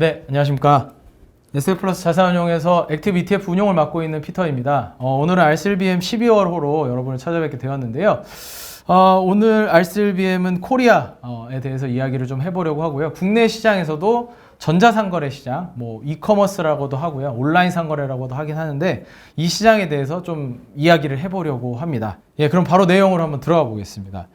네, 안녕하십니까. SF플러스 자산운용에서 액티브 ETF 운용을 맡고 있는 피터입니다. 어, 오늘은 RCLBM 12월호로 여러분을 찾아뵙게 되었는데요. 어, 오늘 RCLBM은 코리아에 대해서 이야기를 좀 해보려고 하고요. 국내 시장에서도 전자상거래 시장, 뭐 이커머스라고도 하고요. 온라인 상거래라고도 하긴 하는데 이 시장에 대해서 좀 이야기를 해보려고 합니다. 예, 그럼 바로 내용으로 한번 들어가 보겠습니다.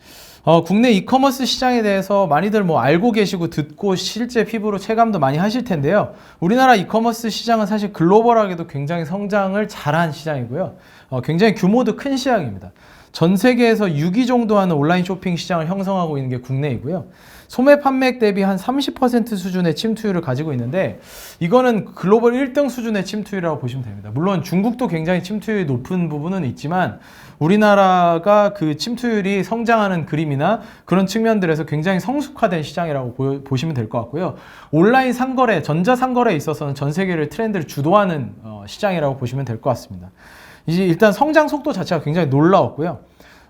어, 국내 이커머스 시장에 대해서 많이들 뭐 알고 계시고 듣고 실제 피부로 체감도 많이 하실 텐데요. 우리나라 이커머스 시장은 사실 글로벌하게도 굉장히 성장을 잘한 시장이고요. 어, 굉장히 규모도 큰 시장입니다. 전 세계에서 6위 정도 하는 온라인 쇼핑 시장을 형성하고 있는 게 국내이고요. 소매 판매액 대비 한 30% 수준의 침투율을 가지고 있는데 이거는 글로벌 1등 수준의 침투율이라고 보시면 됩니다. 물론 중국도 굉장히 침투율이 높은 부분은 있지만 우리나라가 그 침투율이 성장하는 그림이나 그런 측면들에서 굉장히 성숙화된 시장이라고 보, 시면 될 것 같고요. 온라인 상거래, 전자 상거래에 있어서는 전 세계를 트렌드를 주도하는 어, 시장이라고 보시면 될 것 같습니다. 이제 일단 성장 속도 자체가 굉장히 놀라웠고요.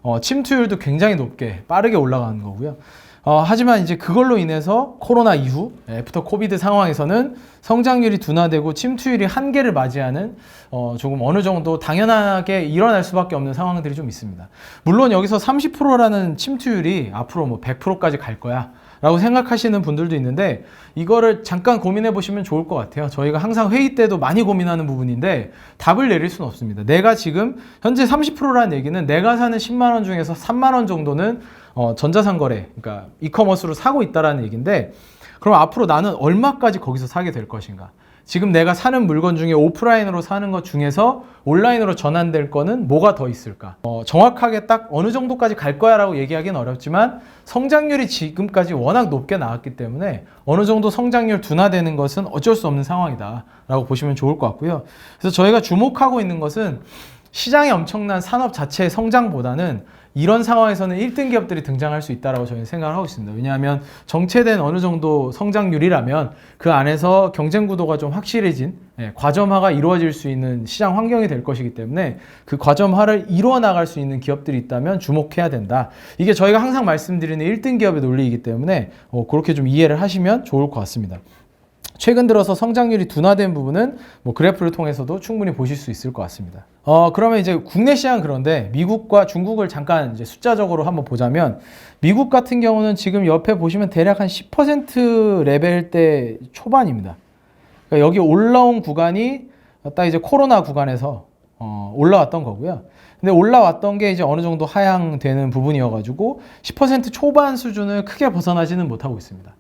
어, 침투율도 굉장히 높게 빠르게 올라가는 거고요. 어, 하지만 이제 그걸로 인해서 코로나 이후 애프터 코비드 상황에서는 성장률이 둔화되고 침투율이 한계를 맞이하는 어, 조금 어느 정도 당연하게 일어날 수밖에 없는 상황들이 좀 있습니다. 물론 여기서 30%라는 침투율이 앞으로 뭐 100%까지 갈 거야. 라고 생각하시는 분들도 있는데 이거를 잠깐 고민해 보시면 좋을 것 같아요. 저희가 항상 회의 때도 많이 고민하는 부분인데 답을 내릴 수는 없습니다. 내가 지금 현재 30%라는 얘기는 내가 사는 10만 원 중에서 3만 원 정도는 어, 전자상거래, 그러니까 이커머스로 사고 있다라는 얘기인데 그럼 앞으로 나는 얼마까지 거기서 사게 될 것인가? 지금 내가 사는 물건 중에 오프라인으로 사는 것 중에서 온라인으로 전환될 거는 뭐가 더 있을까? 어, 정확하게 딱 어느 정도까지 갈 거야 라고 얘기하기는 어렵지만 성장률이 지금까지 워낙 높게 나왔기 때문에 어느 정도 성장률 둔화되는 것은 어쩔 수 없는 상황이다 라고 보시면 좋을 것 같고요. 그래서 저희가 주목하고 있는 것은 시장의 엄청난 산업 자체의 성장보다는 이런 상황에서는 1등 기업들이 등장할 수 있다라고 저희는 생각을 하고 있습니다. 왜냐하면 정체된 어느 정도 성장률이라면 그 안에서 경쟁 구도가 좀 확실해진 예, 과점화가 이루어질 수 있는 시장 환경이 될 것이기 때문에 그 과점화를 이루어 나갈 수 있는 기업들이 있다면 주목해야 된다. 이게 저희가 항상 말씀드리는 1등 기업의 논리이기 때문에 어, 그렇게 좀 이해를 하시면 좋을 것 같습니다. 최근 들어서 성장률이 둔화된 부분은 뭐 그래프를 통해서도 충분히 보실 수 있을 것 같습니다. 어, 그러면 이제 국내 시장 그런데 미국과 중국을 잠깐 이제 숫자적으로 한번 보자면 미국 같은 경우는 지금 옆에 보시면 대략 한 10% 레벨대 초반입니다. 그러니까 여기 올라온 구간이 딱 이제 코로나 구간에서 어, 올라왔던 거고요. 근데 올라왔던 게 이제 어느 정도 하향되는 부분이어가지고 10% 초반 수준을 크게 벗어나지는 못하고 있습니다.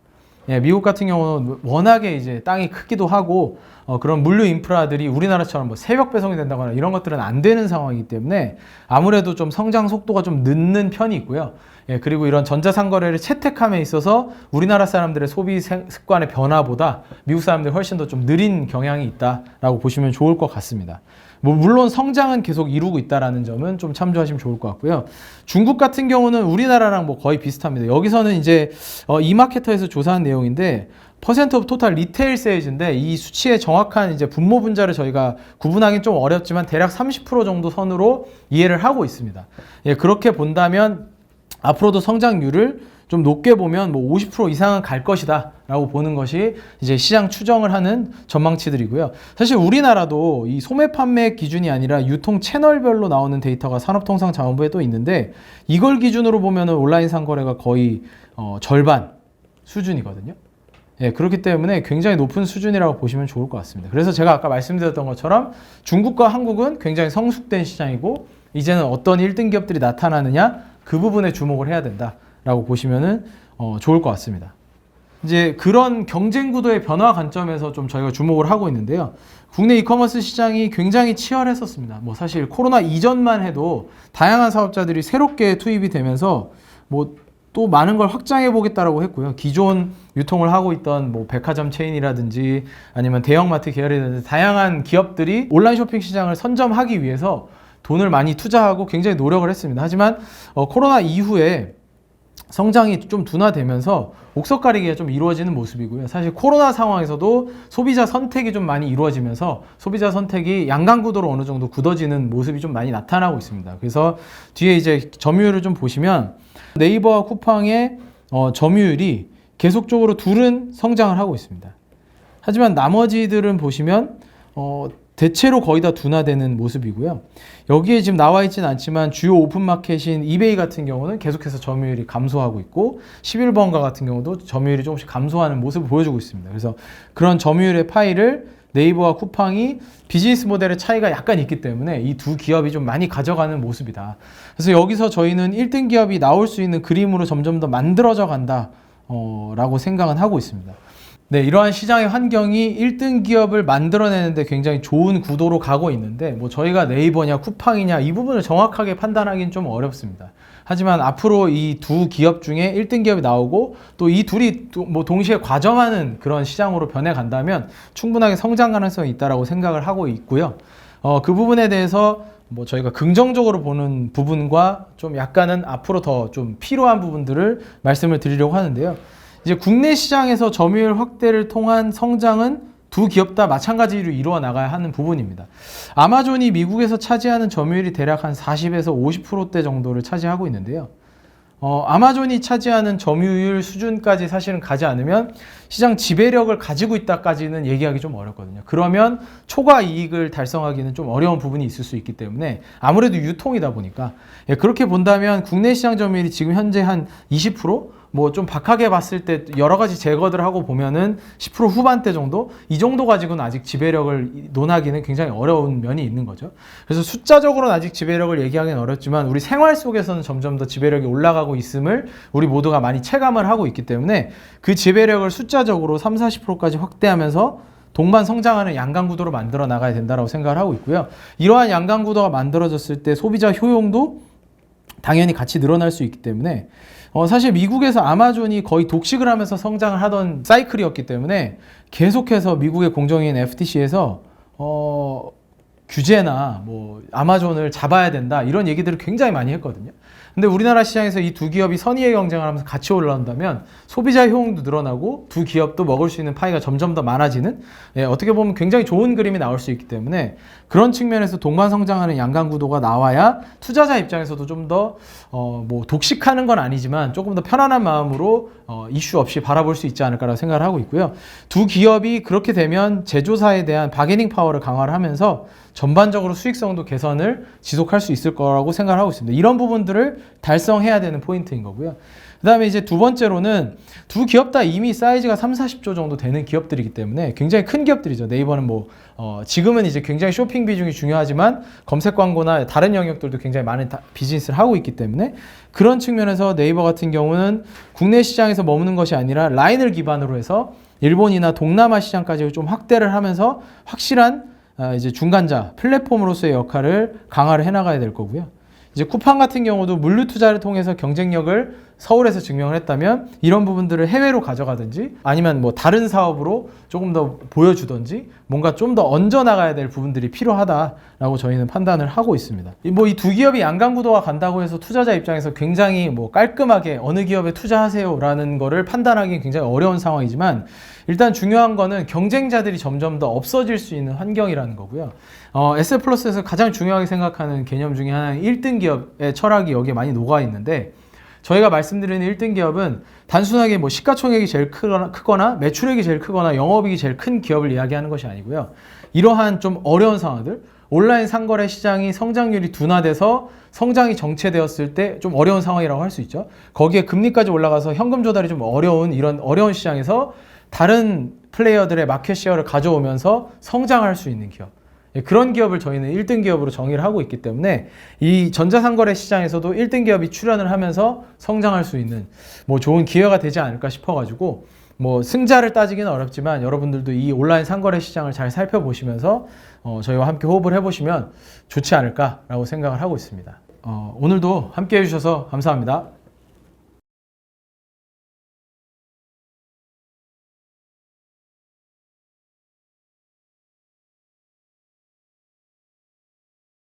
예, 미국 같은 경우는 워낙에 이제 땅이 크기도 하고 어, 그런 물류 인프라들이 우리나라처럼 뭐 새벽 배송이 된다거나 이런 것들은 안 되는 상황이기 때문에 아무래도 좀 성장 속도가 좀 늦는 편이 있고요. 예, 그리고 이런 전자상거래를 채택함에 있어서 우리나라 사람들의 소비 습관의 변화보다 미국 사람들이 훨씬 더 좀 느린 경향이 있다라고 보시면 좋을 것 같습니다. 뭐 물론 성장은 계속 이루고 있다라는 점은 좀 참조하시면 좋을 것 같고요. 중국 같은 경우는 우리나라랑 뭐 거의 비슷합니다. 여기서는 이제 어, 이마케터에서 조사한 내용인데 퍼센트 오브 토탈 리테일 세일즈인데 이 수치의 정확한 이제 분모 분자를 저희가 구분하기는 좀 어렵지만 대략 30% 정도 선으로 이해를 하고 있습니다. 예, 그렇게 본다면 앞으로도 성장률을 좀 높게 보면 뭐 50% 이상은 갈 것이다 라고 보는 것이 이제 시장 추정을 하는 전망치들이고요. 사실 우리나라도 이 소매 판매 기준이 아니라 유통 채널별로 나오는 데이터가 산업통상자원부에 또 있는데 이걸 기준으로 보면 온라인 상거래가 거의 어, 절반 수준이거든요. 예, 그렇기 때문에 굉장히 높은 수준이라고 보시면 좋을 것 같습니다. 그래서 제가 아까 말씀드렸던 것처럼 중국과 한국은 굉장히 성숙된 시장이고 이제는 어떤 1등 기업들이 나타나느냐 그 부분에 주목을 해야 된다 라고 보시면은 어, 좋을 것 같습니다. 이제 그런 경쟁 구도의 변화 관점에서 좀 저희가 주목을 하고 있는데요. 국내 이커머스 시장이 굉장히 치열했었습니다. 뭐 사실 코로나 이전만 해도 다양한 사업자들이 새롭게 투입이 되면서 뭐 또 많은 걸 확장해 보겠다라고 했고요. 기존 유통을 하고 있던 뭐 백화점 체인이라든지 아니면 대형마트 계열이라든지 다양한 기업들이 온라인 쇼핑 시장을 선점하기 위해서 돈을 많이 투자하고 굉장히 노력을 했습니다. 하지만 어, 코로나 이후에 성장이 좀 둔화되면서 옥석 가리기가 좀 이루어지는 모습이고요. 사실 코로나 상황에서도 소비자 선택이 좀 많이 이루어지면서 소비자 선택이 양강 구도로 어느 정도 굳어지는 모습이 좀 많이 나타나고 있습니다. 그래서 뒤에 이제 점유율을 좀 보시면 네이버와 쿠팡의 어, 점유율이 계속적으로 둘은 성장을 하고 있습니다. 하지만 나머지들은 보시면 어, 대체로 거의 다 둔화되는 모습이고요. 여기에 지금 나와 있지는 않지만 주요 오픈 마켓인 이베이 같은 경우는 계속해서 점유율이 감소하고 있고 11번가 같은 경우도 점유율이 조금씩 감소하는 모습을 보여주고 있습니다. 그래서 그런 점유율의 파이를 네이버와 쿠팡이 비즈니스 모델의 차이가 약간 있기 때문에 이 두 기업이 좀 많이 가져가는 모습이다. 그래서 여기서 저희는 1등 기업이 나올 수 있는 그림으로 점점 더 만들어져 간다. 어, 라고 생각은 하고 있습니다. 네, 이러한 시장의 환경이 1등 기업을 만들어내는데 굉장히 좋은 구도로 가고 있는데, 뭐 저희가 네이버냐 쿠팡이냐 이 부분을 정확하게 판단하기는 좀 어렵습니다. 하지만 앞으로 이 두 기업 중에 1등 기업이 나오고 또 이 둘이 또 뭐 동시에 과점하는 그런 시장으로 변해 간다면 충분하게 성장 가능성이 있다라고 생각을 하고 있고요. 어, 그 부분에 대해서 뭐 저희가 긍정적으로 보는 부분과 좀 약간은 앞으로 더 좀 필요한 부분들을 말씀을 드리려고 하는데요. 이제 국내 시장에서 점유율 확대를 통한 성장은 두 기업 다 마찬가지로 이루어 나가야 하는 부분입니다. 아마존이 미국에서 차지하는 점유율이 대략 한 40에서 50%대 정도를 차지하고 있는데요. 어, 아마존이 차지하는 점유율 수준까지 사실은 가지 않으면 시장 지배력을 가지고 있다까지는 얘기하기 좀 어렵거든요. 그러면 초과 이익을 달성하기는 좀 어려운 부분이 있을 수 있기 때문에 아무래도 유통이다 보니까 예, 그렇게 본다면 국내 시장 점유율이 지금 현재 한 20%? 뭐 좀 박하게 봤을 때 여러 가지 제거들 하고 보면은 10% 후반대 정도 이 정도 가지고는 아직 지배력을 논하기는 굉장히 어려운 면이 있는 거죠. 그래서 숫자적으로는 아직 지배력을 얘기하기는 어렵지만 우리 생활 속에서는 점점 더 지배력이 올라가고 있음을 우리 모두가 많이 체감을 하고 있기 때문에 그 지배력을 숫자적으로 3, 40%까지 확대하면서 동반 성장하는 양강 구도로 만들어 나가야 된다라고 생각을 하고 있고요. 이러한 양강 구도가 만들어졌을 때 소비자 효용도 당연히 같이 늘어날 수 있기 때문에 어, 사실 미국에서 아마존이 거의 독식을 하면서 성장을 하던 사이클이었기 때문에 계속해서 미국의 공정위인 FTC에서 어, 규제나 뭐 아마존을 잡아야 된다 이런 얘기들을 굉장히 많이 했거든요. 근데 우리나라 시장에서 이 두 기업이 선의의 경쟁을 하면서 같이 올라온다면 소비자 효용도 늘어나고 두 기업도 먹을 수 있는 파이가 점점 더 많아지는 예, 어떻게 보면 굉장히 좋은 그림이 나올 수 있기 때문에 그런 측면에서 동반 성장하는 양강 구도가 나와야 투자자 입장에서도 좀더 어, 뭐 독식하는 건 아니지만 조금 더 편안한 마음으로 어, 이슈 없이 바라볼 수 있지 않을까라고 생각을 하고 있고요. 두 기업이 그렇게 되면 제조사에 대한 바게닝 파워를 강화를 하면서 전반적으로 수익성도 개선을 지속할 수 있을 거라고 생각을 하고 있습니다. 이런 부분들을 달성해야 되는 포인트인 거고요. 그 다음에 이제 두 번째로는 두 기업 다 이미 사이즈가 3, 40조 정도 되는 기업들이기 때문에 굉장히 큰 기업들이죠. 네이버는 뭐, 어, 지금은 이제 굉장히 쇼핑 비중이 중요하지만 검색 광고나 다른 영역들도 굉장히 많은 다- 비즈니스를 하고 있기 때문에 그런 측면에서 네이버 같은 경우는 국내 시장에서 머무는 것이 아니라 라인을 기반으로 해서 일본이나 동남아 시장까지 좀 확대를 하면서 확실한 아, 이제 중간자 플랫폼으로서의 역할을 강화를 해나가야 될 거고요. 이제 쿠팡 같은 경우도 물류 투자를 통해서 경쟁력을 서울에서 증명을 했다면 이런 부분들을 해외로 가져가든지 아니면 뭐 다른 사업으로 조금 더 보여주든지 뭔가 좀 더 얹어 나가야 될 부분들이 필요하다라고 저희는 판단을 하고 있습니다. 뭐 이 두 기업이 양강 구도가 간다고 해서 투자자 입장에서 굉장히 뭐 깔끔하게 어느 기업에 투자하세요라는 거를 판단하기 굉장히 어려운 상황이지만 일단 중요한 거는 경쟁자들이 점점 더 없어질 수 있는 환경이라는 거고요. 어, S 플러스에서 가장 중요하게 생각하는 개념 중에 하나는 1등 기업의 철학이 여기에 많이 녹아 있는데 저희가 말씀드리는 1등 기업은 단순하게 뭐 시가총액이 제일 크거나, 크거나 매출액이 제일 크거나 영업이익이 제일 큰 기업을 이야기하는 것이 아니고요. 이러한 좀 어려운 상황들, 온라인 상거래 시장이 성장률이 둔화돼서 성장이 정체되었을 때 좀 어려운 상황이라고 할 수 있죠. 거기에 금리까지 올라가서 현금 조달이 좀 어려운 이런 어려운 시장에서 다른 플레이어들의 마켓 쉐어를 가져오면서 성장할 수 있는 기업. 예, 그런 기업을 저희는 1등 기업으로 정의를 하고 있기 때문에 이 전자상거래 시장에서도 1등 기업이 출연을 하면서 성장할 수 있는 뭐 좋은 기회가 되지 않을까 싶어가지고 뭐 승자를 따지기는 어렵지만 여러분들도 이 온라인 상거래 시장을 잘 살펴보시면서 어, 저희와 함께 호흡을 해보시면 좋지 않을까라고 생각을 하고 있습니다. 어, 오늘도 함께 해주셔서 감사합니다.